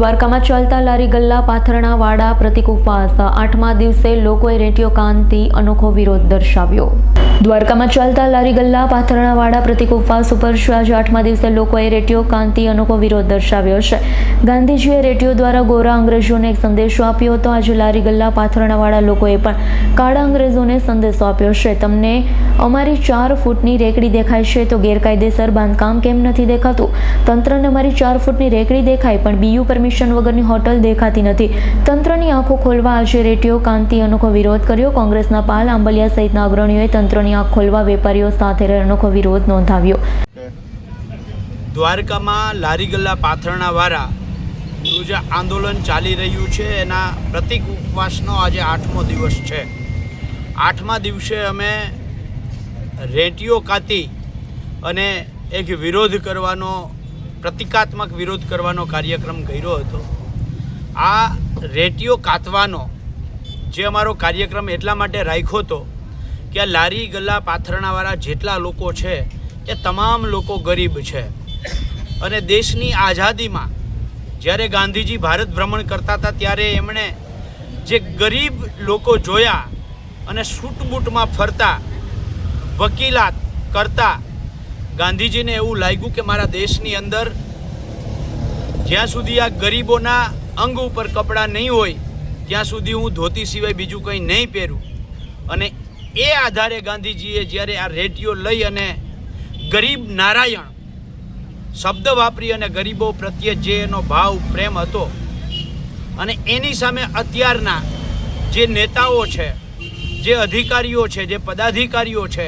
દ્વારકામાં ચાલતા લારી ગલ્લા પાથરણા વાડા પ્રતિક ઉપવાસ. આઠમા દિવસે લોકોએ રેટિયો કાનથી અનોખો વિરોધ દર્શાવ્યો. દ્વારકામાં ચાલતા લારી ગલ્લા પાથરણાવાળા પ્રતિક ઉપવાસ ઉપર આજે આઠમા દિવસે લોકોએ રેડિયો કાંતિ અનોખો વિરોધ દર્શાવ્યો છે. ગાંધીજીએ રેડિયો દ્વારા ગોરા અંગ્રેજોને એક સંદેશો આપ્યો હતો. આજે લારી ગલ્લા પાથરણાવાળા લોકોએ પણ કાળા અંગ્રેજોને સંદેશો આપ્યો છે. તમને અમારી ચાર ફૂટની રેકડી દેખાય છે તો ગેરકાયદેસર બાંધકામ કેમ નથી દેખાતું? તંત્રને અમારી ચાર ફૂટની રેકડી દેખાય પણ બીયુ પરમિશન વગરની હોટલ દેખાતી નથી. તંત્રની આંખો ખોલવા આજે રેડિયો કાંતિ અનોખો વિરોધ કર્યો. કોંગ્રેસના પાલ આંબલિયા સહિતના અગ્રણીઓએ તંત્રની આંખ ખોલવા વેપારીઓ સાથે અનોખો વિરોધ નોંધાવ્યો. દ્વારકામાં લારી ગલ્લા પાથરણાવાળાનું જે આંદોલન ચાલી રહ્યું છે. એના પ્રતિક ઉપવાસનો આજે આઠમો દિવસ છે. આઠમા દિવસે અમે રેટીઓ કાતી અને એક વિરોધ કરવાનો, પ્રતિકાત્મક વિરોધ કરવાનો કાર્યક્રમ કર્યો હતો. આ રેટીઓ કાતવાનો જે અમારો કાર્યક્રમ એટલા માટે રાખ્યો હતો કે આ લારી ગલ્લા પાથરણાવાળા જેટલા લોકો છે એ તમામ લોકો ગરીબ છે. અને દેશની આઝાદીમાં જ્યારે ગાંધીજી ભારત ભ્રમણ કરતા હતા ત્યારે એમણે જે ગરીબ લોકો જોયા અને સૂટબૂટમાં ફરતા, વકીલાત કરતા, ગાંધીજીને એવું લાગ્યું કે મારા દેશની અંદર જ્યાં સુધી આ ગરીબોના અંગ ઉપર કપડાં નહીં હોય, ત્યાં સુધી હું ધોતી સિવાય બીજું કંઈ નહીં પહેરું. અને એ આધારે ગાંધીજીએ જ્યારે આ રેડિયો લઈ અને ગરીબ નારાયણ શબ્દ વાપરી અને ગરીબો પ્રત્યે જે એનો ભાવ, પ્રેમ હતો અને એની સામે અત્યારના જે નેતાઓ છે, જે અધિકારીઓ છે, જે પદાધિકારીઓ છે,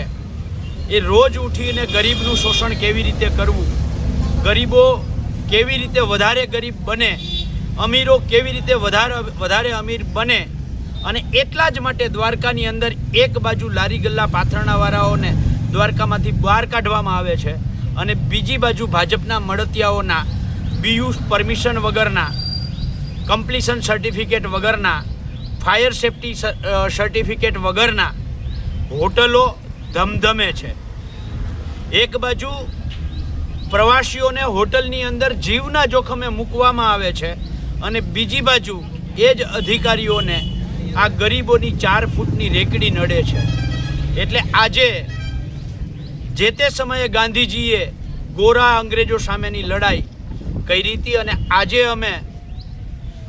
એ રોજ ઉઠીને ગરીબનું શોષણ કેવી રીતે કરવું, ગરીબો કેવી રીતે વધારે ગરીબ બને, અમીરો કેવી રીતે વધારે વધારે અમીર બને અને એટલા જ માટે દ્વારકાની અંદર એક બાજુ લારી ગલ્લા પાથરણાવાળાઓને દ્વારકામાંથી બહાર કાઢવામાં આવે છે અને બીજી બાજુ ભાજપના મળતિયાઓના બીયુ પરમિશન વગરના કમ્પ્લીશન સર્ટિફિકેટ વગરના ફાયર સેફટી સર્ટિફિકેટ વગરના હોટલો ધમધમે છે. એક બાજુ પ્રવાસીઓને હોટલની અંદર જીવના જોખમે મૂકવામાં આવે છે અને બીજી બાજુ એ જ અધિકારીઓને આ ગરીબોની ચાર ફૂટની રેકડી નડે છે. એટલે આજે જે તે સમયે ગાંધીજીએ ગોરા અંગ્રેજો સામેની લડાઈ કરી હતી અને આજે અમે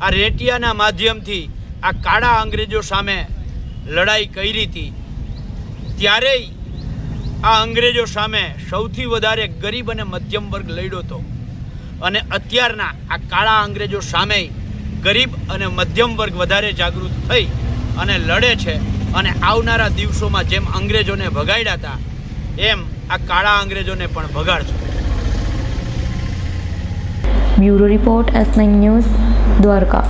આ રેટિયાના માધ્યમથી આ કાળા અંગ્રેજો સામે લડાઈ કરી હતી. ત્યારેય આ અંગ્રેજો સામે સૌથી વધારે ગરીબ અને મધ્યમ વર્ગ લડ્યો હતો. અને અત્યારના આ કાળા અંગ્રેજો સામે ગરીબ અને મધ્યમ વર્ગ વધારે જાગૃત થઈ અને લડે છે અને આવનારા દિવસોમાં જેમ અંગ્રેજોને ભગાડ્યા હતા, એમ આ કાળા અંગ્રેજોને પણ ભગાડશું bureau report S news, Dwarka.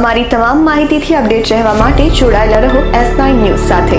અમારી તમામ માહિતીથી અપડેટ રહેવા માટે જોડાયેલા રહો એસ ન્યૂઝ સાથે.